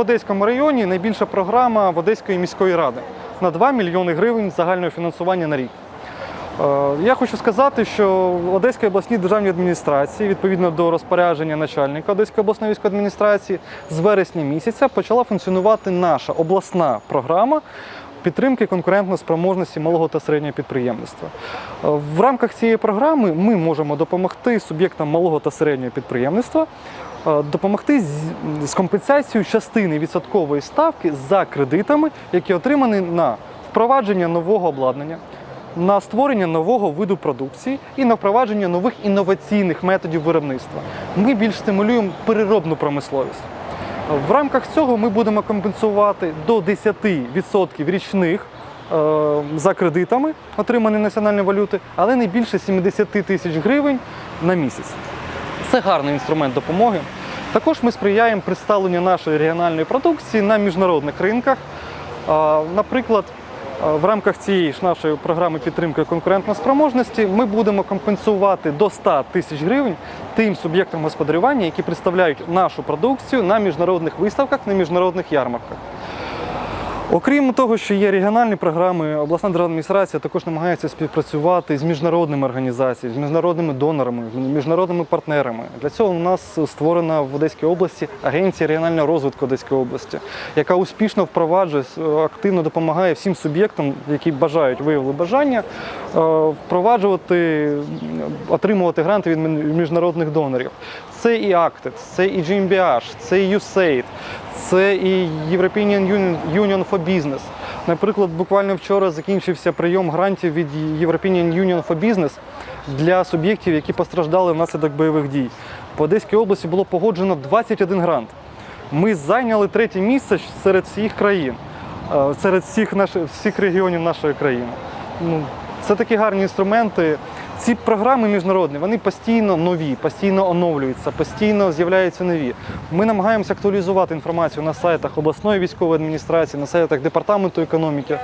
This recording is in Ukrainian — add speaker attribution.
Speaker 1: в Одеському районі найбільша програма в Одеської міської ради на 2 мільйони гривень загального фінансування на рік. Е, Я хочу сказати, що в Одеській обласній державній адміністрації, відповідно до розпорядження начальника Одеської обласної військової адміністрації, з вересня місяця почала функціонувати наша обласна програма підтримки конкурентно-спроможності малого та середнього підприємництва. Е, В рамках цієї програми ми можемо допомогти суб'єктам малого та середнього підприємництва допомогти з- з компенсацією частини відсоткової ставки за кредитами, які отримані на впровадження нового обладнання, на створення нового виду продукції і на впровадження нових інноваційних методів виробництва. Ми більш стимулюємо переробну промисловість. В рамках цього ми будемо компенсувати до 10% річних е, за кредитами, отримані національної валюти, але не більше 70 тисяч гривень на місяць. Це гарний інструмент допомоги. Також ми сприяємо представленню нашої регіональної продукції на міжнародних ринках. Наприклад, в рамках цієї ж нашої програми підтримки конкурентноспроможності ми будемо компенсувати до 100 тисяч гривень тим суб'єктам господарювання, які представляють нашу продукцію на міжнародних виставках, на міжнародних ярмарках. Окрім того, що є регіональні програми, обласна державна адміністрація також намагається співпрацювати з міжнародними організаціями, з міжнародними донорами, з міжнародними партнерами. Для цього у нас створена в Одеській області агенція регіонального розвитку Одеської області, яка успішно впроваджує, активно допомагає всім суб'єктам, які бажають виявили бажання, е, впроваджувати, отримувати гранти від міжнародних донорів. Це і ACTED, це і GmbH, це і USAID, це і European Union, for Business. Наприклад, буквально вчора закінчився прийом грантів від European Union for Business для суб'єктів, які постраждали внаслідок бойових дій. По Одеській області було погоджено 21 грант. Ми зайняли третє місце серед всіх країн, е, серед всіх, наших, всіх регіонів нашої країни. Ну, це такі гарні інструменти. Ці програми міжнародні, вони постійно нові, постійно оновлюються, постійно з'являються нові. Ми намагаємося актуалізувати інформацію на сайтах обласної військової адміністрації, на сайтах департаменту економіки.